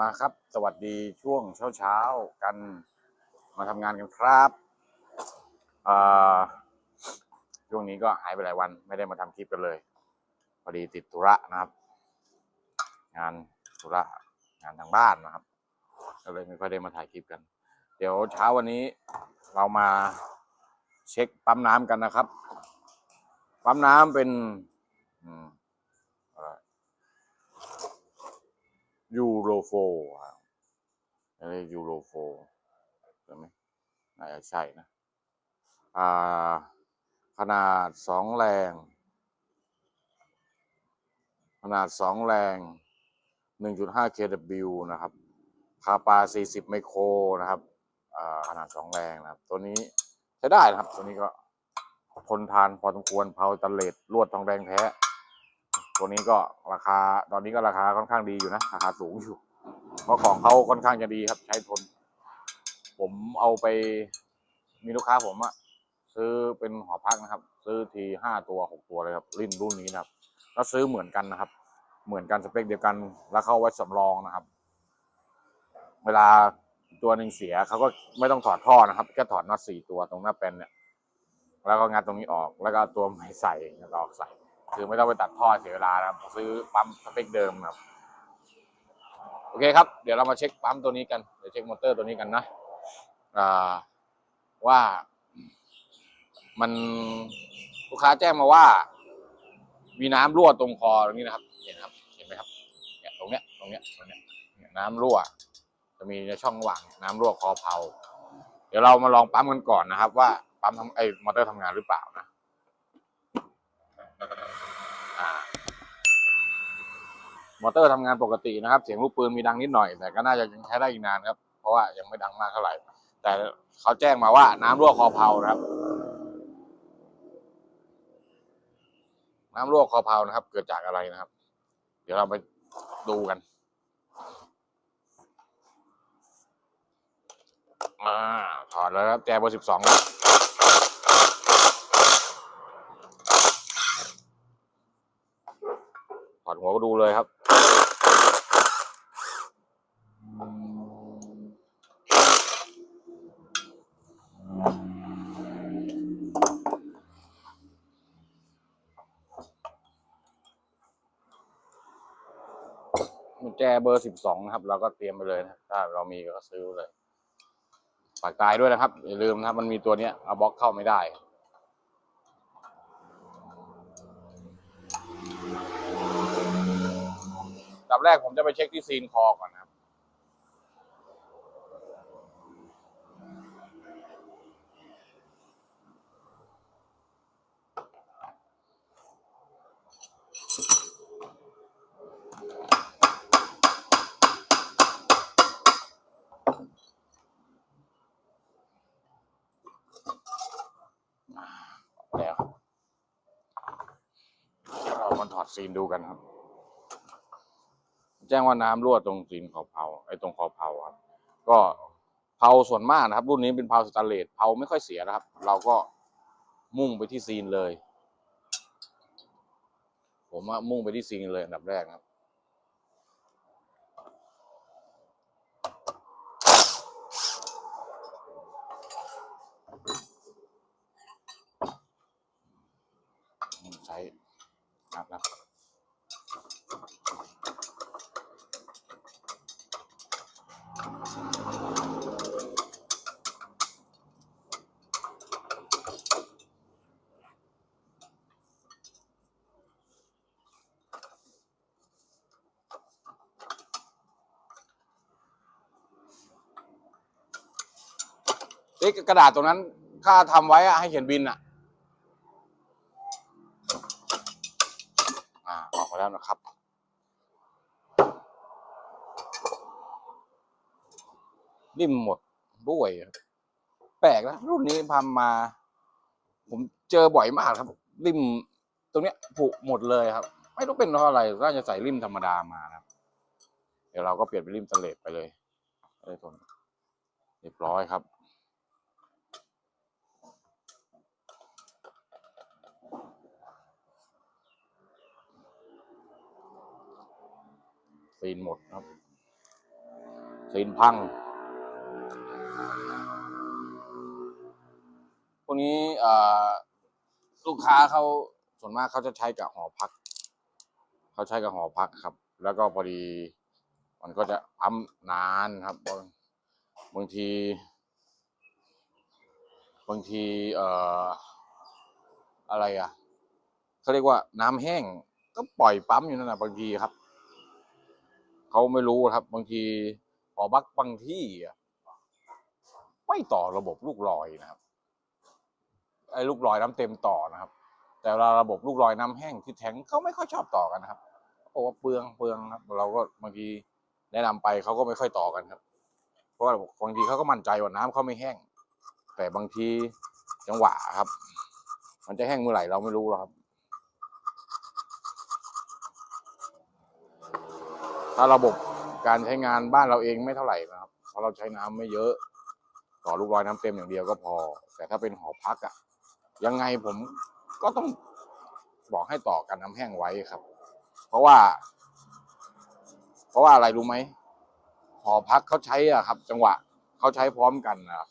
มาครับ สวัสดีช่วงเช้าเช้าๆกันมาทำงานกันครับอ่าช่วงนี้ก็หายไปหลายวันไม่ได้มาทำคลิปกันเลย พอดีติดธุระนะครับ งานธุระงานทางบ้านนะครับก็เลยไม่ค่อยได้มาถ่ายคลิปกัน เดี๋ยวเช้าวันนี้เรามาเช็คปั๊มน้ำกันนะครับ ปั๊มน้ำเป็นอืมอะไร ยูโรโฟครับอะไรยูโรโฟใช่ไหมน่าจะใช่นะ อ่า ขนาดสองแรง ขนาดสองแรง 1.5 kW นะครับ คาปา 40 ไมโครนะครับ อ่า ขนาดสองแรงนะครับ ตัวนี้ใช้ได้นะครับ ตัวนี้ก็ทนทานพอสมควรเพาตันเลดลวดทองแดงแท้ ตัวนี้ก็ราคาตอนนี้ก็ราคาค่อนข้างดีอยู่นะราคาสูงอยู่เพราะของเขาค่อนข้างจะดีครับ ใช้ทน ผมเอาไปมีลูกค้าผมอะซื้อเป็นหอพักนะครับ ซื้อทีห้าตัวหกตัวเลยครับรุ่นรุ่นนี้นะครับ แล้วซื้อเหมือนกันนะครับ เหมือนกันสเปคเดียวกันแล้วเข้าไว้สำรองนะครับ เวลาตัวหนึ่งเสียเขาก็ไม่ต้องถอดท่อนะครับแค่ถอดน็อตสี่ตัวตรงหน้าแปนเนี่ย แล้วก็งานตรงนี้ออกแล้วก็เอาตัวใหม่ใส่แล้วก็ออกใส่ คือไม่ต้องไปตัดท่อเสียเวลานะครับ ซื้อปั๊มสเปคเดิมครับ โอเคครับ เดี๋ยวเรามาเช็คปั๊มตัวนี้กัน เดี๋ยวเช็คมอเตอร์ตัวนี้กันนะอ่าว่ามันลูกค้าแจ้งมาว่า มีน้ำรั่วตรงคอตรงนี้นะครับ เห็นครับ เห็นไหมครับเนี่ยตรงเนี้ยตรงเนี้ยตรงเนี้ยเนี่ยน้ำรั่ว จะมีในช่องระหว่างน้ำรั่วคอเผาเดี๋ยวเรามาลองปั๊มกันก่อนนะครับ ว่าปั๊มทำไอ้มอเตอร์ทำงานหรือเปล่านะ มอเตอร์ทำงานปกตินะครับ เสียงลูกปืนมีดังนิดหน่อย แต่ก็น่าจะยังใช้ได้อีกนานครับ เพราะว่ายังไม่ดังมากเท่าไหร่ แต่เขาแจ้งมาว่าน้ำรั่วคอเผานะครับ น้ำรั่วคอเผานะครับ เกิดจากอะไรนะครับ เดี๋ยวเราไปดูกันอ่าถอดแล้วครับแจเบอร์สิบสองแล้วถอ ดหัวก็ดูเลยครับ แจเบอร์สิบสองนะครับ เราก็เตรียมไปเลยนะถ้าเรามีก็ซื้อเลยปากตายด้วยนะครับ อย่าลืมนะครับ มันมีตัวเนี้ยเอาบล็อกเข้าไม่ได้ ดับแรกผมจะไปเช็คที่ซีนคอก่อนนะครับ แล้วเรามาถอดซีนดูกันครับ จ้งว่าน้ำรั่วตรงซีนขอบเผาไอ้ตรงขอบเผาครับ ก็เผาส่วนมากนะครับ รุ่นนี้เป็นเผาสแตนเลสเผาไม่ค่อยเสียนะครับ เราก็มุ่งไปที่ซีนเลย ผมว่ามุ่งไปที่ซีนเลยอันดับแรกนะครับ ใช้นับนะเอ๊ะกระดาษตรงนั้นค่าทำไว้อะให้เขียนบินอะอ่าออกมาแล้วนะครับ ริมหมดด้วยแปลกนะรุ่นนี้พามา ผมเจอบ่อยมากครับ ริมตรงเนี้ยผุหมดเลยครับ ไม่รู้เป็นเพราะอะไรน่าจะใส่ริมธรรมดามานะครับ เดี๋ยวเราก็เปลี่ยนเป็นริมสเลดไปเลยเลยทนเรียบร้อยครับ ซีนหมดครับ ซีนพัง พวกนี้ลูกค้าเขาส่วนมากเขาจะใช้กับหอพัก เขาใช้กับหอพักครับ แล้วก็พอดี มันก็จะปั๊มนานครับ บางบางที บางทีเอ่ออะไรอะเขาเรียกว่าน้ำแห้งก็ปล่อยปั๊มอยู่นั่นแหะบางทีครับ เขาไม่รู้ครับ บางทีหอพักบางที่ไม่ต่อระบบลูกลอยนะครับไอ้ลูกลอยน้ำเต็มต่อนะครับ แต่เวลาระบบลูกลอยน้ำแห้งที่แทงเขาไม่ค่อยชอบต่อกันนะครับโอ้ว่าเปลืองเปลืองครับ เราก็บางทีแนะนำไปเขาก็ไม่ค่อยต่อกันครับ เพราะว่าบางทีเขาก็มั่นใจว่าน้ำเขาไม่แห้ง แต่บางทีจังหวะครับ มันจะแห้งเมื่อไหร่เราไม่รู้หรอกครับ ถ้าระบบการใช้งานบ้านเราเองไม่เท่าไหร่นะครับ เพราะเราใช้น้ำไม่เยอะ ต่อลูกลอยน้ำเต็มอย่างเดียวก็พอ แต่ถ้าเป็นหอพักอะยังไงผมก็ต้องบอกให้ต่อกันน้ำแห้งไว้ครับ เพราะว่า เพราะว่าอะไรรู้ไหมหอพักเขาใช้อะครับ จังหวะเขาใช้พร้อมกันนะ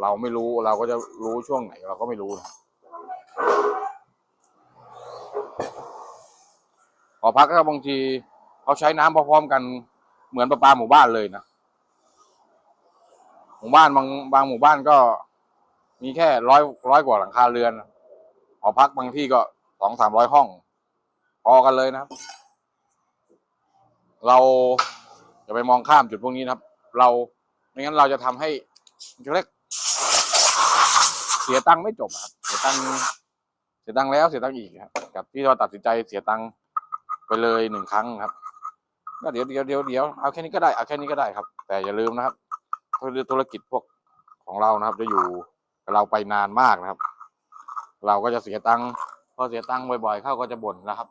เราไม่รู้เราก็จะรู้ช่วงไหน เราก็ไม่รู้นะหอพักก็บางที เขาใช้น้ำพร้อมๆกันเหมือนประปาหมู่บ้านเลยนะหมู่บ้านบางบางหมู่บ้านก็มีแค่ร้อยร้อยกว่าหลังคาเรือนหอพักบางที่ก็สองสามร้อยห้อง พอกันเลยนะครับ เราอย่าไปมองข้ามจุดพวกนี้นะครับ เราไม่งั้นเราจะทำให้เรียกเสียตังค์ไม่จบครับ เสียตังค์เสียตังค์แล้วเสียตังค์อีกครับ กับที่เราตัดสินใจเสียตังค์ไปเลยหนึ่งครั้งครับ ก็เดี๋ยวเดี๋ยวเดี๋ยวเดี๋ยวเอาแค่นี้ก็ได้เอาแค่นี้ก็ได้ครับ แต่อย่าลืมนะครับธุรกิจพวกของเรานะครับ จะอยู่เราไปนานมากนะครับ เราก็จะเสียตังค์พอเสียตังค์บ่อยๆเข้าก็จะบ่นนะครับ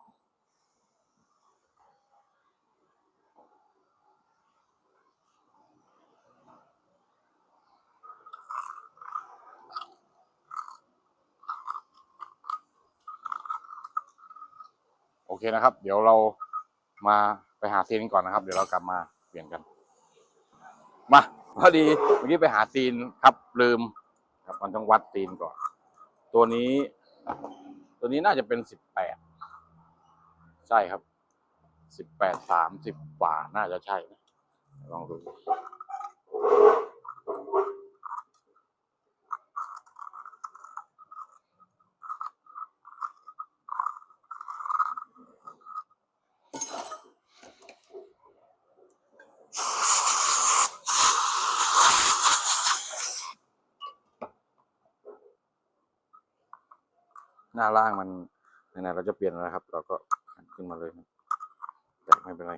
โอเคนะครับ เดี๋ยวเรามา ไปหาซีนก่อนนะครับ เดี๋ยวเรากลับมาเปลี่ยนกัน มาพอดีเมื่อกี้ไปหาซีนครับลืมครับมันต้องวัดซีนก่อน ตัวนี้ ตัวนี้น่าจะเป็นสิบแปดใช่ครับสิบแปดสามสิบกว่าน่าจะใช่ลองดู หน้าล่างมันไหนๆเราจะเปลี่ยนแล้วครับ เราก็หันขึ้นมาเลยแต่ไม่เป็นไร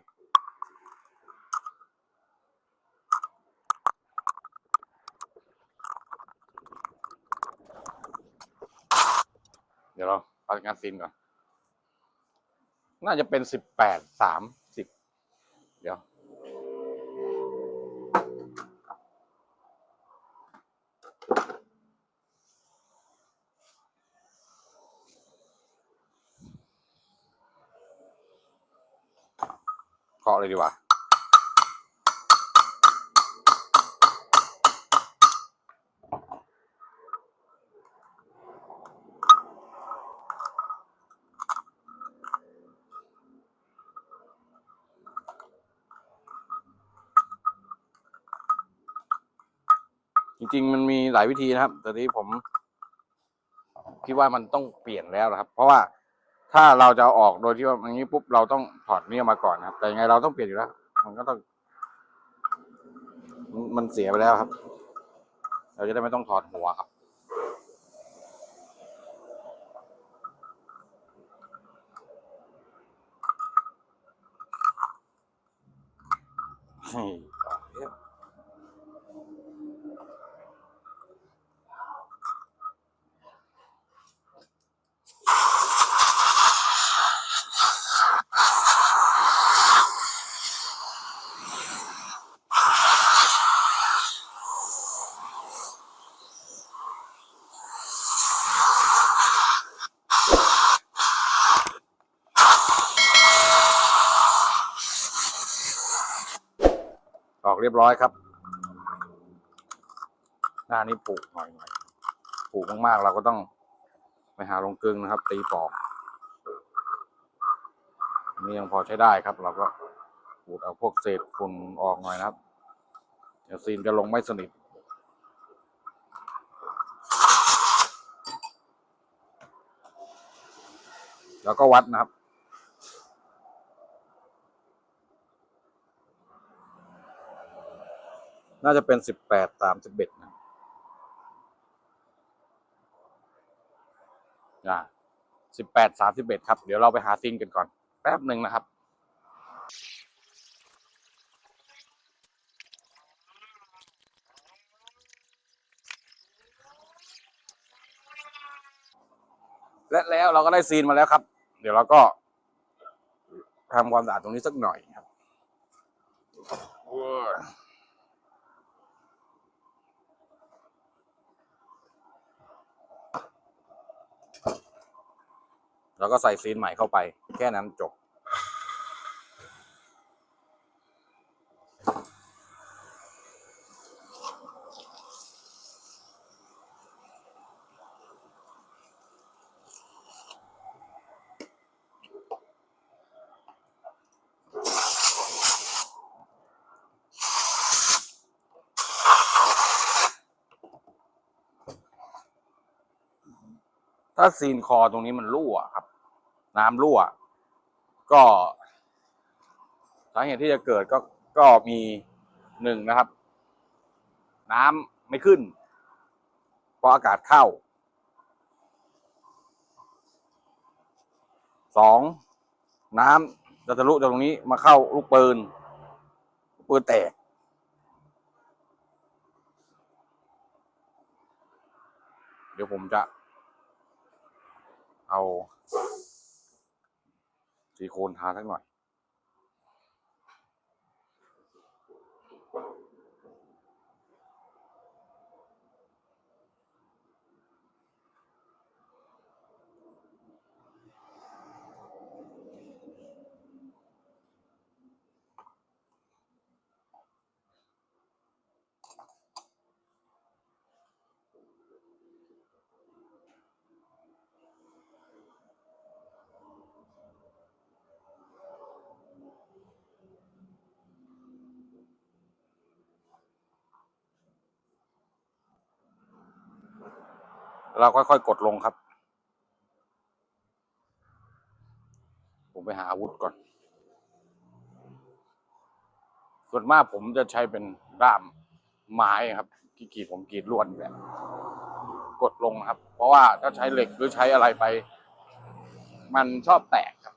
เดี๋ยวเราเอางานซีนก่อน น่าจะเป็นสิบแปดสามสิบเดี๋ยว เคาะเลยดีกว่า จริง ๆ มันมีหลายวิธีนะครับ แต่ที่ผมคิดว่ามันต้องเปลี่ยนแล้วนะครับ เพราะว่า ถ้าเราจะเอาออกโดยที่ว่าอย่างนี้ปุ๊บเราต้องถอดเนี่ยมาก่อนนะครับ แต่ยังไงเราต้องเปลี่ยนอยู่แล้ว มันก็ต้อง มันเสียไปแล้วครับ เราจะได้ไม่ต้องถอดหัวครับ ออกเรียบร้อยครับ หน้านี้ปลูกหน่อยหน่อยปลูกมากๆ เราก็ต้องไปหาลงกึงนะครับ ตีปอกอันนี่ยังพอใช้ได้ครับ เราก็ขูดเอาพวกเศษฝุ่นออกหน่อยนะครับ เดี๋ยวซีนจะลงไม่สนิทแล้วก็วัดนะครับ น่าจะเป็นสิบแปดสามสิบเอ็ดนะอ่าสิบแปดสามสิบเอ็ดครับ เดี๋ยวเราไปหาซินกันก่อน แป๊บหนึ่งนะครับและแล้วเราก็ได้ซีนมาแล้วครับ เดี๋ยวเราก็ทำความสะอาดตรงนี้สักหน่อยครับโอ้ย แล้วก็ใส่ซีนใหม่เข้าไป แค่นั้นจบ ถ้าซีนคอตรงนี้มันรั่วครับ น้ำรั่ว ก็สาเหตุที่จะเกิดก็ก็มีหนึ่งนะครับ น้ำไม่ขึ้น เพราะอากาศเข้าสองน้ำจะทะลุจากตรงนี้มาเข้าลูกปืนลูกปืนแตกเดี๋ยวผมจะ เอา สีโคนทาสักหน่อย เราค่อยๆกดลงครับ ผมไปหาอาวุธก่อน ส่วนมากผมจะใช้เป็นด้ามไม้ครับ ที่กรีดผมกรีดลวดนี่แบบกดลงครับ เพราะว่าถ้าใช้เหล็กหรือใช้อะไรไป มันชอบแตกครับ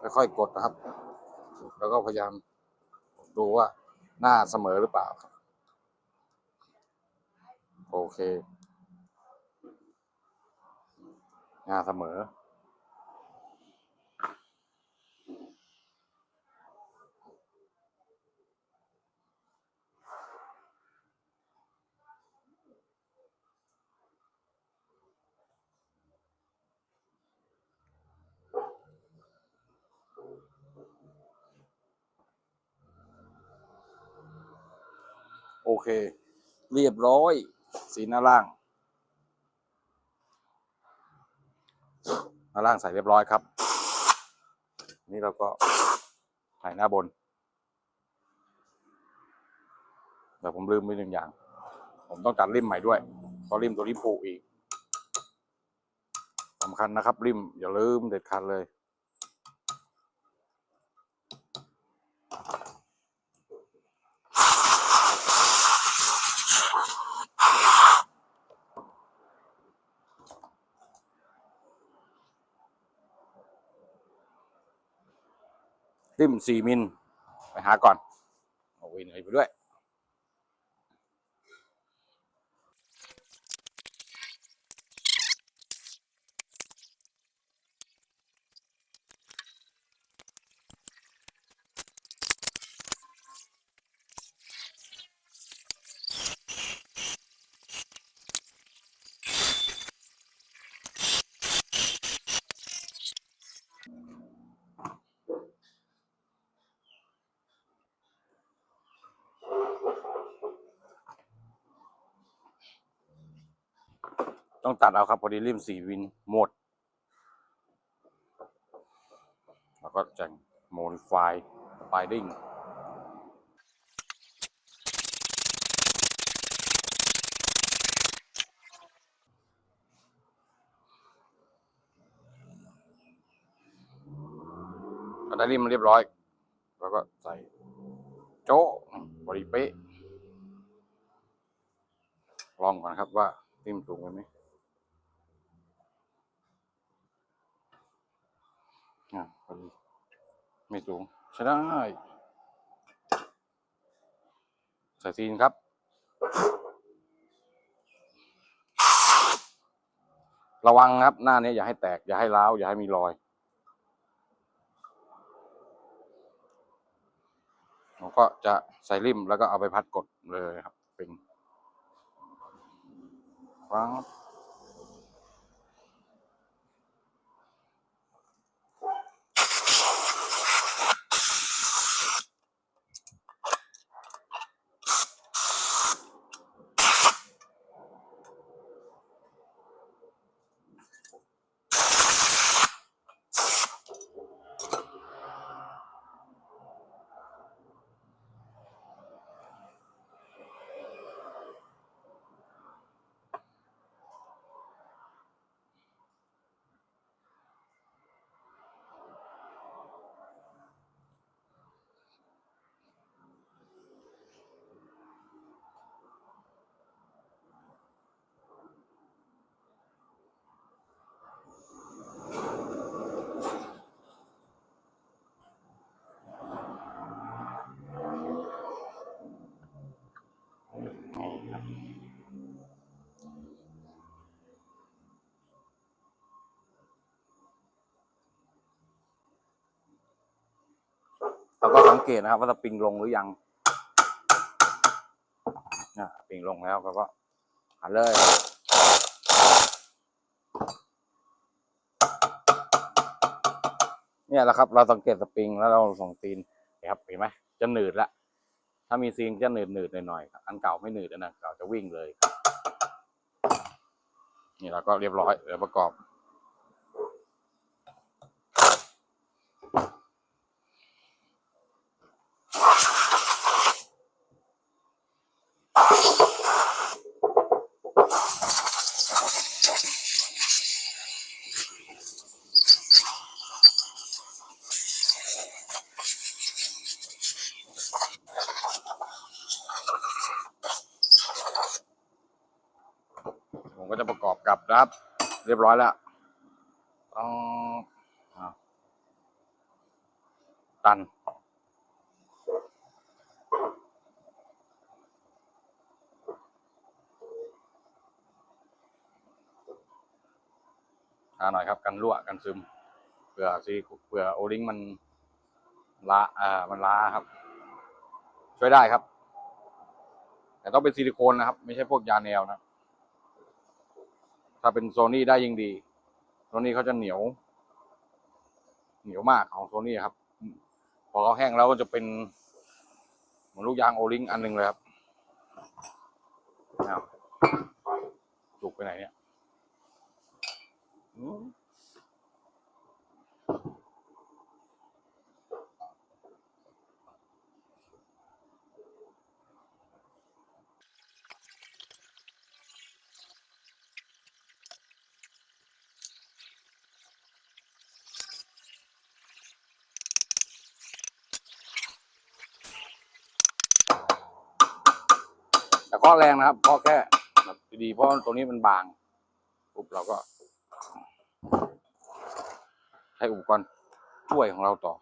ค่อยๆกดนะครับ แล้วก็พยายามดูว่าหน้าเสมอหรือเปล่า โอเค หน้าเสมอ โอเค เรียบร้อย สีหน้าล่างหน้าล่างใส่เรียบร้อยครับ นี่เราก็ใส่หน้าบนแต่ผมลืมไปหนึ่งอย่าง ผมต้องจัดริมใหม่ด้วยเพราะริมตัวนี้ผูกอีกสำคัญนะครับ ริมอย่าลืมเด็ดขาดเลย ริมสี่มิล ไปหาก่อน เอาวินไปด้วย ต้องตัดเอาครับพอดีริมสี่วินหมด แล้วก็จะโมดิฟไ i ดิ้งก็ได้ริมเรียบร้อย แล้วก็ใส่โจ๊ะบริเป๊ะลองก่อนครับว่าริมสูงไปไหม อะพอดีไม่สูงใช้ได้ใส่ซีนครับ ระวังครับ หน้านี้อย่าให้แตก อย่าให้ร้าว อย่าให้มีรอยเราก็จะใส่ริมแล้วก็เอาไปพัดกดเลยครับ เป็นฟัง เราก็สังเกตนะครับ ว่าสปริงลงหรือยังนะสปริงลงแล้วเราก็หันเลยเนี่ยแหละครับ เราสังเกตสปริงแล้วเราส่งซีนนะครับเห็นไหมจะหนืดละ ถ้ามีซีนจะหนืดหนืดหน่อยๆอันเก่าไม่หนืดนะเก่าจะวิ่งเลย นี่เราก็เรียบร้อยเดี๋ยวประกอบ ผมก็จะประกอบกับนะ ครับ เรียบร้อยแล้วต้องตัน ทาหน่อยครับ กันรั่วกันซึมเผื่อซีเผื่อโอลิงมันล้าอ่ามันล้าครับ ช่วยได้ครับ แต่ต้องเป็นซิลิโคนนะครับ ไม่ใช่พวกยาแนวนะาเป็นโซนี่ได้ยิ่งดีโซนี่เขาจะเหนียว เหนียวมากของโซนี่ครับ พอเขาแห้งแล้วก็จะเป็นเหมือนลูกยางโอลิงอันหนึ่งเลยครับจุกไปไหนเนี่ย อืมแต่อแรงนะครับข้อแค่แบบดีเพราะตัวนี้มันบางปุ๊บเราก็ ใช้อุปกรณ์ช่วยของเราต่อ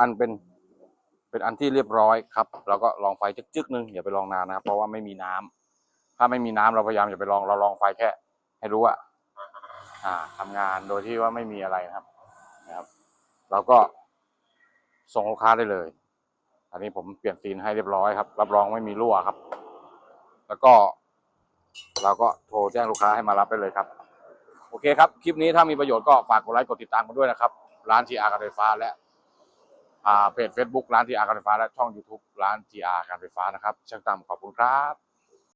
อันเป็นเป็นอันที่เรียบร้อยครับเราก็ลองไฟจึกๆนึงอย่าไปลองนานนะครับ เพราะว่าไม่มีน้ำถ้าไม่มีน้ำเราพยายามอย่าไปลองเราลองไฟแค่ ให้รู้ว่าอ่าทำงานโดยที่ว่าไม่มีอะไรนะครับนะครับ เราก็ส่งลูกค้าได้เลย อันนี้ผมเปลี่ยนซีนให้เรียบร้อยครับ รับรองไม่มีรั่วครับ แล้วก็ เราก็โทรแจ้งลูกค้าให้มารับได้เลยครับ โอเคครับ คลิปนี้ถ้ามีประโยชน์ก็ฝากกดไลค์กดติดตามกันด้วยนะครับ ร้านทีอาร์การไฟฟ้าและ เพจ Facebook ร้านทีอาร์การไฟฟ้าและช่อง YouTube ร้านทีอาร์การไฟฟ้านะครับช่างตามขอบคุณครับ